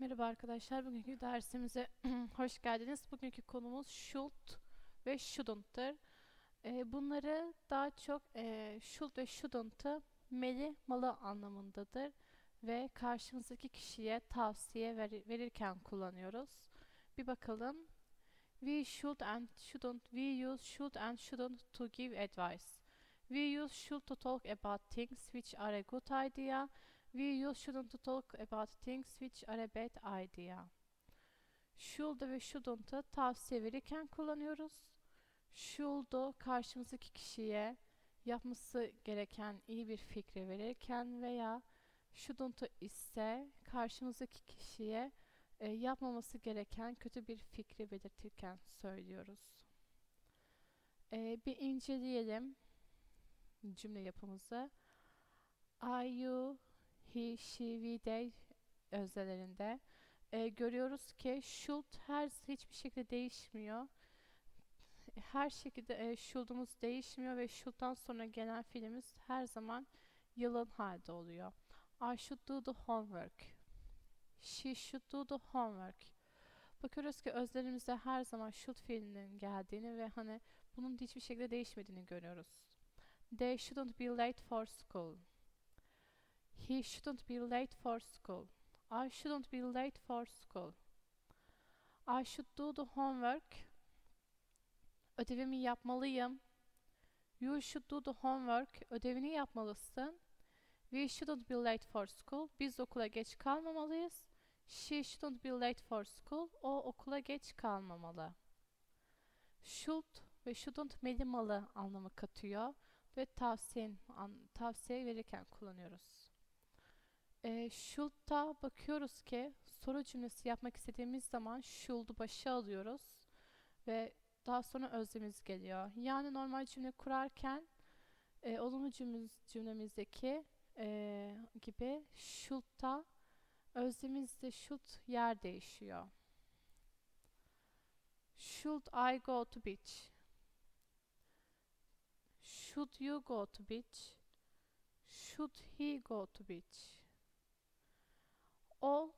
Merhaba arkadaşlar, bugünkü dersimize hoş geldiniz. Bugünkü konumuz should ve shouldn't'tır. Ee, bunları daha çok e, should ve shouldn't'ı meli malı anlamındadır ve karşımızdaki kişiye tavsiye ver- verirken kullanıyoruz. Bir bakalım. We should and shouldn't. We use should and shouldn't to give advice. We use should to talk about things which are a good idea. We use shouldn't talk about things which are a bad idea. Should ve shouldn't'ı tavsiye verirken kullanıyoruz. Should'u karşımızdaki kişiye yapması gereken iyi bir fikri verirken veya shouldn't'ı ise karşımızdaki kişiye e, yapmaması gereken kötü bir fikri belirtirken söylüyoruz. E, bir inceleyelim cümle yapımızı. Are you he, she, we, they öznelerinde e, görüyoruz ki should her hiçbir şekilde değişmiyor. Her şekilde e, should'umuz değişmiyor ve should'dan sonra gelen fiilimiz her zaman yılın halde oluyor. I should do the homework. She should do the homework. Bakıyoruz ki özlerimizde her zaman should fiilinin geldiğini ve hani bunun hiçbir şekilde değişmediğini görüyoruz. They shouldn't be late for school. He shouldn't be late for school. I shouldn't be late for school. I should do the homework. Ödevimi yapmalıyım. You should do the homework. Ödevini yapmalısın. We shouldn't be late for school. Biz okula geç kalmamalıyız. She shouldn't be late for school. O okula geç kalmamalı. Should ve shouldn't melimalı anlamı katıyor ve tavsiye, tavsiye verirken kullanıyoruz. E, should'da bakıyoruz ki soru cümlesi yapmak istediğimiz zaman should'u başa alıyoruz ve daha sonra özlemiz geliyor. Yani normal cümle kurarken e, olumlu cümlemiz, cümlemizdeki e, gibi should'da özlemimizde should yer değişiyor. Should I go to beach? Should you go to beach? Should he go to beach? O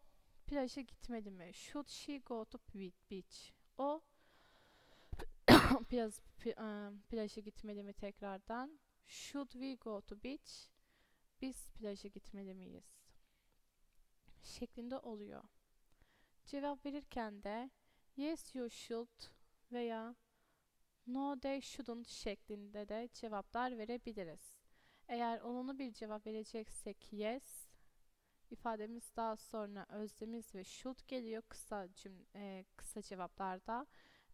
plaja gitmeli mi? Should she go to be- beach? O plaj, ıı, plaja gitmeli mi tekrardan? Should we go to beach? Biz plaja gitmeli miyiz? Şeklinde oluyor. Cevap verirken de yes you should veya no they shouldn't şeklinde de cevaplar verebiliriz. Eğer olumlu bir cevap vereceksek yes, ifademiz daha sonra özlemiz ve should geliyor kısa cüm e, kısa cevaplarda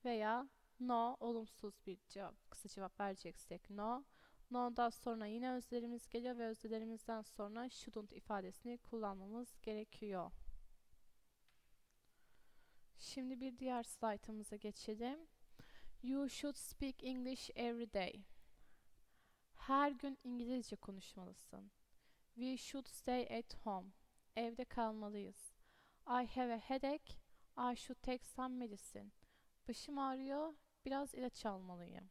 veya no olumsuz bir cevap kısa cevap vereceksek no no'dan sonra yine özlerimiz geliyor ve özlerimizden sonra shouldn't ifadesini kullanmamız gerekiyor. Şimdi bir diğer slaytımıza geçelim. You should speak English every day. Her gün İngilizce konuşmalısın. We should stay at home. Evde kalmalıyız. I have a headache. I should take some medicine. Başım ağrıyor. Biraz ilaç almalıyım.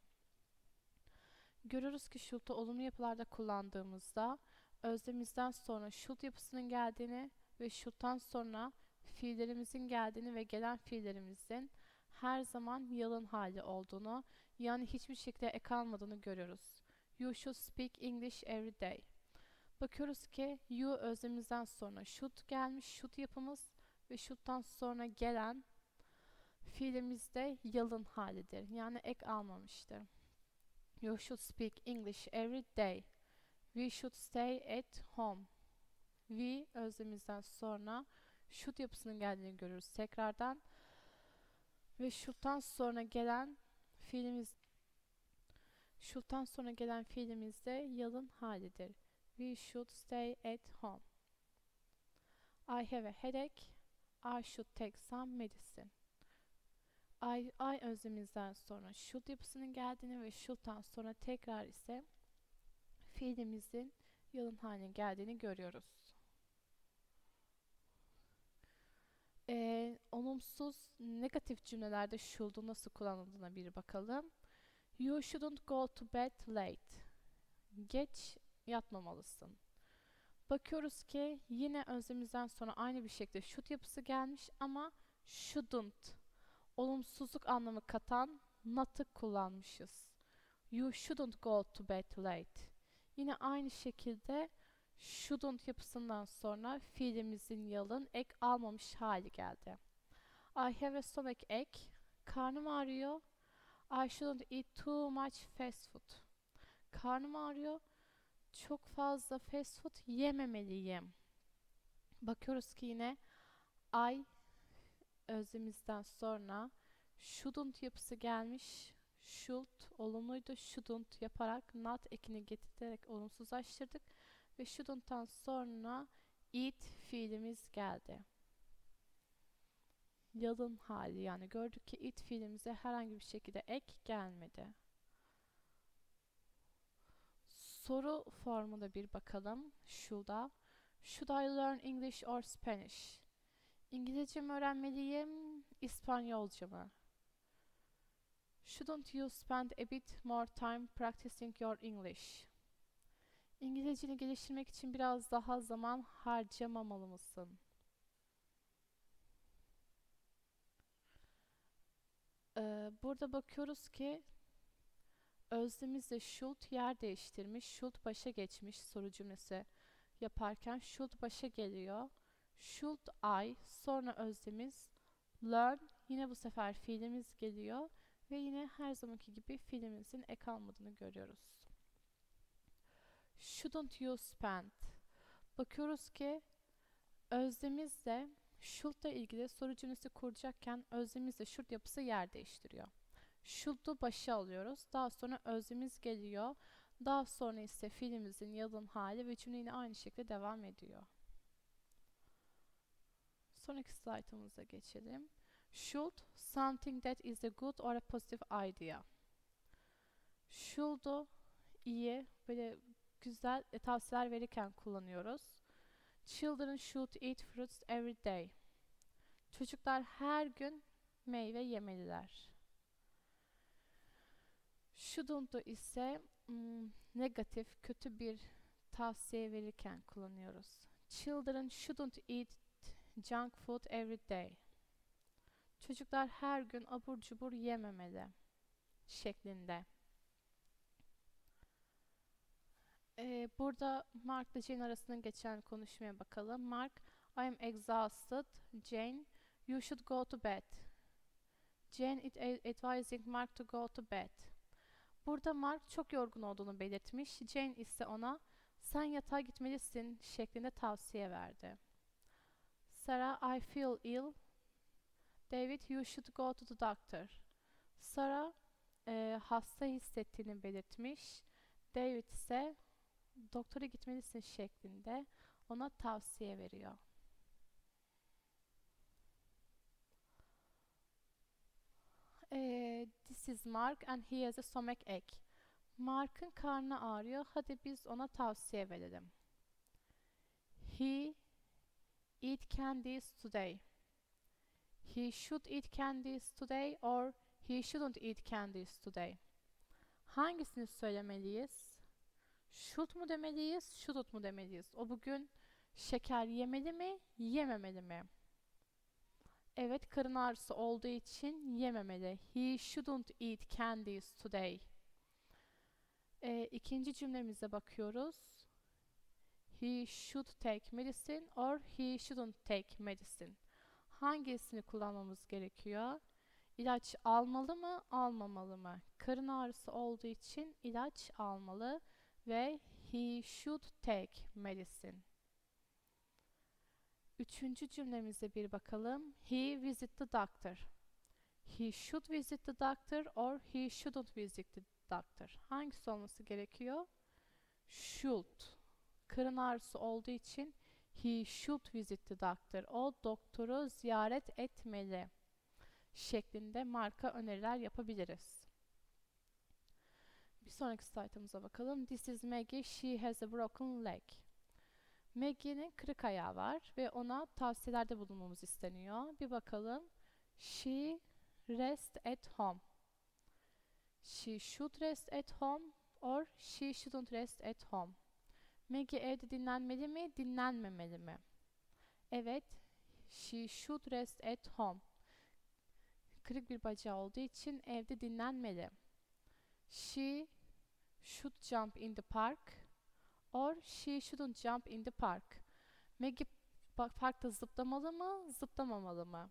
Görürüz ki should'u olumlu yapılarda kullandığımızda özlemimizden sonra should yapısının geldiğini ve should'tan sonra fiillerimizin geldiğini ve gelen fiillerimizin her zaman yalın hali olduğunu yani hiçbir şekilde ek almadığını görüyoruz. You should speak English every day. Bakıyoruz ki you özlemimizden sonra should gelmiş, should yapımız ve should'tan sonra gelen fiilimizde yalın halidir. Yani ek almamıştır. You should speak English every day. We should stay at home. We özlemimizden sonra should yapısının geldiğini görürüz tekrardan. Ve should'tan sonra gelen fiilimiz should'tan sonra gelen fiilimiz de yalın halidir. We should stay at home. I have a headache. I should take some medicine. I, I özlemimizden sonra should yapısının geldiğini ve should'tan sonra tekrar ise fiilimizin yalın haline geldiğini görüyoruz. Ee, olumsuz negatif cümlelerde should'u nasıl kullanıldığına bir bakalım. You shouldn't go to bed late. Geç yatmamalısın. Bakıyoruz ki yine özlemimizden sonra aynı bir şekilde should yapısı gelmiş ama shouldn't olumsuzluk anlamı katan not'ı kullanmışız. You shouldn't go to bed late. Yine aynı şekilde shouldn't yapısından sonra fiilimizin yalın ek almamış hali geldi. I have a stomach ache. Karnım ağrıyor. I shouldn't eat too much fast food. Karnım ağrıyor. Çok fazla fast food yememeliyim. Bakıyoruz ki yine I özlemimizden sonra shouldn't yapısı gelmiş. Should olumluydu. Shouldn't yaparak not ekini getirerek olumsuzlaştırdık. Ve shouldn't'tan sonra eat fiilimiz geldi. Yalın hali yani gördük ki it fiilimize herhangi bir şekilde ek gelmedi. Soru formunda bir bakalım. Şurada. Should I learn English or Spanish? İngilizce mi öğrenmeliyim, İspanyolca mı? Shouldn't you spend a bit more time practicing your English? İngilizceni geliştirmek için biraz daha zaman harcamamalı mısın? Ee, burada bakıyoruz ki özlemizle should yer değiştirmiş. Should başa geçmiş soru cümlesi yaparken should başa geliyor. Should I sonra özlemiz learn yine bu sefer fiilimiz geliyor ve yine her zamanki gibi fiilimizin ek almadığını görüyoruz. Shouldn't you spend? Bakıyoruz ki özlemizle should ile ilgili soru cümlesi kuracakken özlemizle should yapısı yer değiştiriyor. Should'u başa alıyoruz. Daha sonra özlemiz geliyor. Daha sonra ise fiilimizin yalın hali ve cümle yine aynı şekilde devam ediyor. Sonraki slaytımıza geçelim. Should something that is a good or a positive idea. Should'u iyi böyle güzel e, tavsiyeler verirken kullanıyoruz. Children should eat fruits every day. Çocuklar her gün meyve yemeliler. Shouldn't'u ise mm, negatif, kötü bir tavsiye verirken kullanıyoruz. Children shouldn't eat junk food every day. Çocuklar her gün abur cubur yememeli şeklinde. Ee, burada Mark ile Jane arasında geçen konuşmaya bakalım. Mark, I am exhausted. Jane, you should go to bed. Jane is advising Mark to go to bed. Burada Mark çok yorgun olduğunu belirtmiş. Jane ise ona sen yatağa gitmelisin şeklinde tavsiye verdi. Sarah, I feel ill. David, you should go to the doctor. Sarah e, hasta hissettiğini belirtmiş. David ise doktora gitmelisin şeklinde ona tavsiye veriyor. This is Mark and he has a stomach ache. Mark'ın karnı ağrıyor. Hadi biz ona tavsiye verelim. He eat candies today. He should eat candies today or he shouldn't eat candies today. Hangisini söylemeliyiz? Should mu demeliyiz, shouldn't mu demeliyiz? O bugün şeker yemeli mi, yememeli mi? Evet, karın ağrısı olduğu için yememeli. He shouldn't eat candies today. Ee, ikinci cümlemize bakıyoruz. He should take medicine or he shouldn't take medicine. Hangisini kullanmamız gerekiyor? İlaç almalı mı, almamalı mı? Karın ağrısı olduğu için ilaç almalı ve he should take medicine. Üçüncü cümlemize bir bakalım. He visit the doctor. He should visit the doctor or he shouldn't visit the doctor. Hangisi olması gerekiyor? Should. Karın ağrısı olduğu için he should visit the doctor. O doktoru ziyaret etmeli şeklinde marka öneriler yapabiliriz. Bir sonraki slaytımıza bakalım. This is Maggie. She has a broken leg. Maggie'nin kırık ayağı var ve ona tavsiyelerde bulunmamız isteniyor. Bir bakalım. She rest at home. She should rest at home or she shouldn't rest at home. Maggie evde dinlenmeli mi, dinlenmemeli mi? Evet, she should rest at home. Kırık bir bacağı olduğu için evde dinlenmeli. She should jump in the park or she shouldn't jump in the park. Maggie parkta zıplamalı mı, zıplamamalı mı?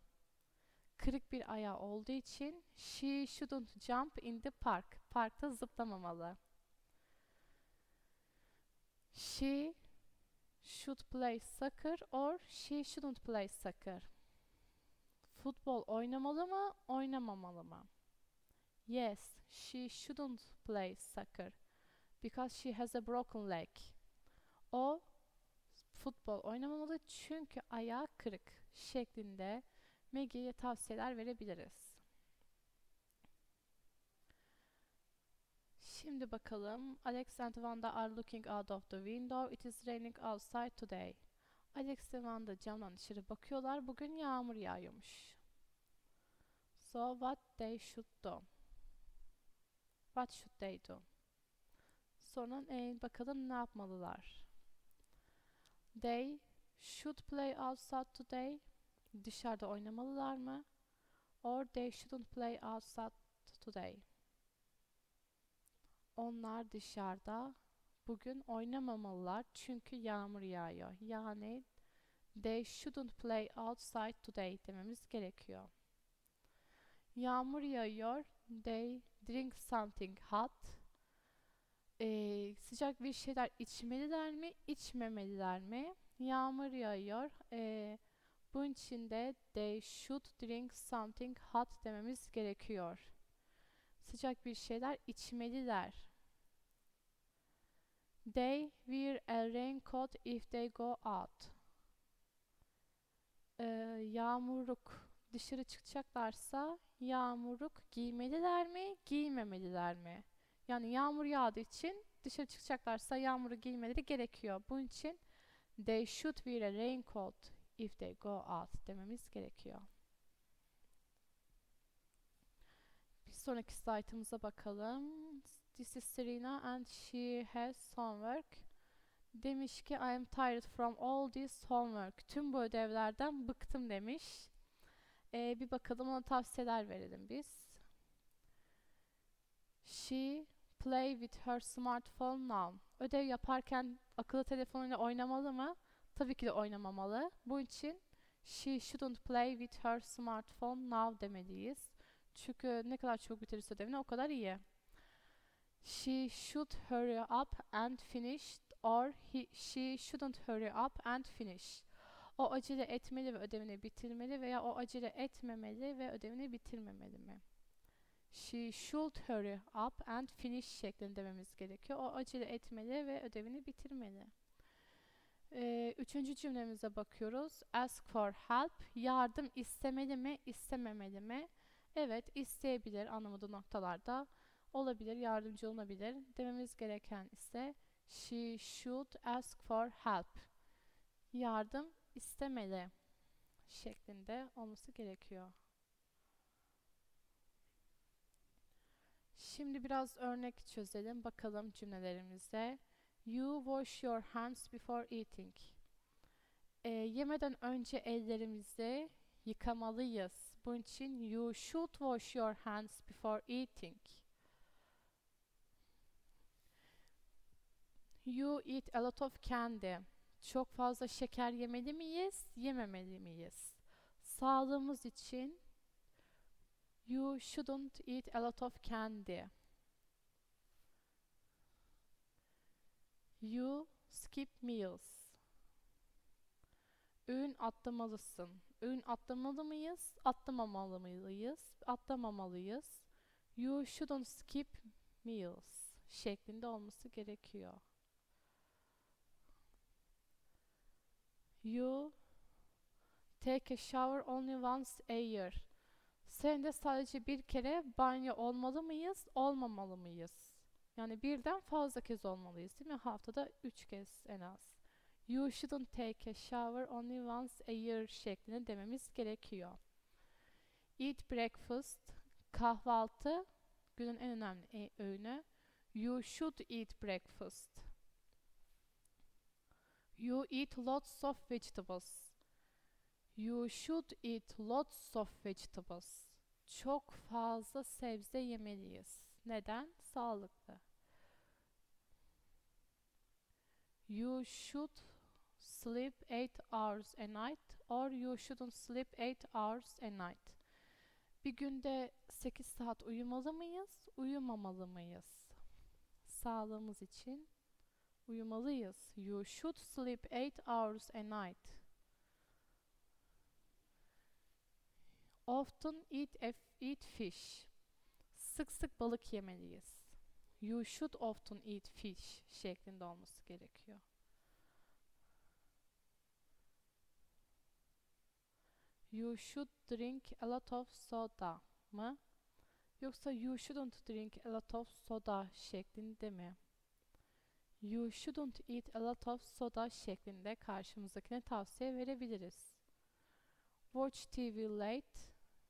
Kırık bir ayağı olduğu için she shouldn't jump in the park. Parkta zıplamamalı. She should play soccer or she shouldn't play soccer. Futbol oynamalı mı, oynamamalı mı? Yes, she shouldn't play soccer because she has a broken leg. O futbol oynamamalı çünkü ayağı kırık şeklinde Maggie'ye tavsiyeler verebiliriz. Şimdi bakalım. Alex and Wanda are looking out of the window. It is raining outside today. Alex ve Wanda camdan dışarı bakıyorlar. Bugün yağmur yağıyormuş. So what they should do? What should they do? Sonra e, bakalım ne yapmalılar? They should play outside today. Dışarıda oynamalılar mı? Or they shouldn't play outside today. Onlar dışarıda bugün oynamamalılar çünkü yağmur yağıyor. Yani they shouldn't play outside today dememiz gerekiyor. Yağmur yağıyor. They drink something hot. Ee, sıcak bir şeyler içmeliler mi, içmemeliler mi? Yağmur yağıyor. Ee, bunun için de they should drink something hot dememiz gerekiyor. Sıcak bir şeyler içmeliler. They wear a raincoat if they go out. Ee, yağmurluk dışarı çıkacaklarsa yağmurluk giymeliler mi, giymemeliler mi? Yani yağmur yağdığı için dışarı çıkacaklarsa yağmuru giymeleri gerekiyor. Bunun için they should wear a raincoat if they go out dememiz gerekiyor. Bir sonraki slaytımıza bakalım. This is Serena and she has homework. Demiş ki I am tired from all this homework. Tüm bu ödevlerden bıktım demiş. Ee, bir bakalım ona tavsiyeler verelim biz. She play with her smartphone now. Ödev yaparken akıllı telefonuyla oynamalı mı? Tabii ki de oynamamalı. Bu için she shouldn't play with her smartphone now demeliyiz. Çünkü ne kadar çok bitirirse ödevini o kadar iyi. She should hurry up and finish or he, she shouldn't hurry up and finish. O acele etmeli ve ödevini bitirmeli veya o acele etmemeli ve ödevini bitirmemeli mi? She should hurry up and finish şeklinde dememiz gerekiyor. O acele etmeli ve ödevini bitirmeli. Ee, üçüncü cümlemize bakıyoruz. Ask for help. Yardım istemeli mi, istememeli mi? Evet, isteyebilir anlamadığı noktalarda olabilir, yardımcı olabilir. Dememiz gereken ise she should ask for help. Yardım istemeli şeklinde olması gerekiyor. Şimdi biraz örnek çözelim bakalım cümlelerimize. You wash your hands before eating. E, yemeden önce ellerimizi yıkamalıyız. Bunun için you should wash your hands before eating. You eat a lot of candy. Çok fazla şeker yemeli miyiz, yememeli miyiz? Sağlığımız için you shouldn't eat a lot of candy. You skip meals. Öğün atlamalısın. Öğün atlamalı mıyız? Atlamamalı mıyız? Atlamamalıyız. You shouldn't skip meals şeklinde olması gerekiyor. You take a shower only once a year. Senede sadece bir kere banyo olmalı mıyız, olmamalı mıyız? Yani birden fazla kez olmalıyız değil mi? Haftada üç kez en az. You shouldn't take a shower only once a year şeklinde dememiz gerekiyor. Eat breakfast, kahvaltı, günün en önemli öğünü. You should eat breakfast. You eat lots of vegetables. You should eat lots of vegetables. Çok fazla sebze yemeliyiz. Neden? Sağlıklı. You should sleep 8 hours a night or you shouldn't sleep 8 hours a night. Bir günde 8 saat uyumalı mıyız, uyumamalı mıyız? Sağlığımız için uyumalıyız. You should sleep 8 hours a night. Often eat a eat fish. Sık sık balık yemeliyiz. You should often eat fish şeklinde olması gerekiyor. You should drink a lot of soda mı? Yoksa you shouldn't drink a lot of soda şeklinde mi? You shouldn't eat a lot of soda şeklinde karşımızdakine tavsiye verebiliriz. Watch TV late.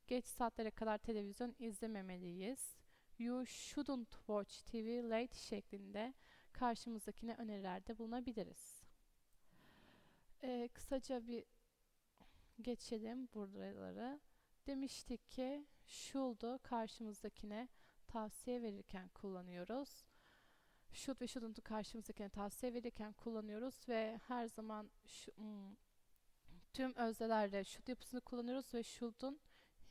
Geç saatlere kadar televizyon izlememeliyiz. You shouldn't watch TV late şeklinde karşımızdakine önerilerde bulunabiliriz. Ee, kısaca bir geçelim buraları. Demiştik ki should'u karşımızdakine tavsiye verirken kullanıyoruz. Should ve shouldn't'u karşımızdakine tavsiye verirken kullanıyoruz ve her zaman şu, hmm, tüm öznelerle should yapısını kullanıyoruz ve should'un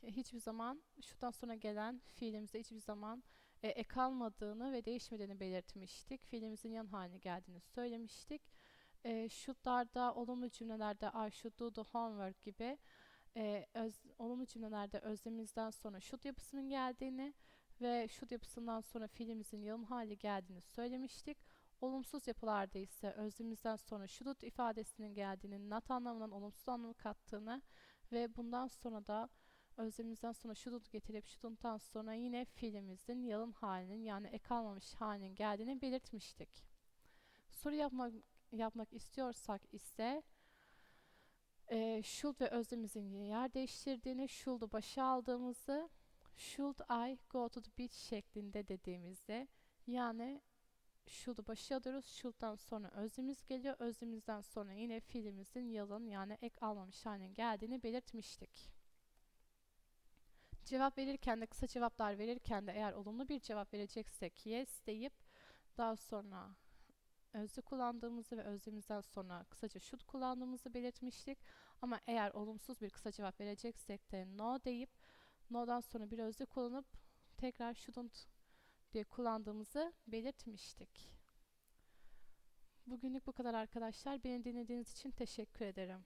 hiçbir zaman şuradan sonra gelen fiilimizde hiçbir zaman e, ek almadığını ve değişmediğini belirtmiştik. Fiilimizin yan haline geldiğini söylemiştik. E, should'larda, olumlu cümlelerde I should do the homework gibi e, öz, olumlu cümlelerde özlemimizden sonra should yapısının geldiğini ve should yapısından sonra fiilimizin yalın hali geldiğini söylemiştik. Olumsuz yapılarda ise özlemimizden sonra should ifadesinin geldiğini, not anlamından olumsuz anlamı kattığını ve bundan sonra da özlemimizden sonra should getirip should'dan sonra yine fiilimizin yalın halinin yani ek almamış halinin geldiğini belirtmiştik. Soru yapmak yapmak istiyorsak ise e, should ve özlemimizin yer değiştirdiğini, should'u başa aldığımızı, should I go to the beach şeklinde dediğimizde yani should'u başa alıyoruz. Should'dan sonra özlemimiz geliyor. Özlemimizden sonra yine fiilimizin yalın yani ek almamış halinin geldiğini belirtmiştik. Cevap verirken de kısa cevaplar verirken de eğer olumlu bir cevap vereceksek yes deyip daha sonra özlü kullandığımızı ve özlemimizden sonra kısaca should kullandığımızı belirtmiştik. Ama eğer olumsuz bir kısa cevap vereceksek de no deyip no'dan sonra bir özlü kullanıp tekrar shouldn't diye kullandığımızı belirtmiştik. Bugünlük bu kadar arkadaşlar. Beni dinlediğiniz için teşekkür ederim.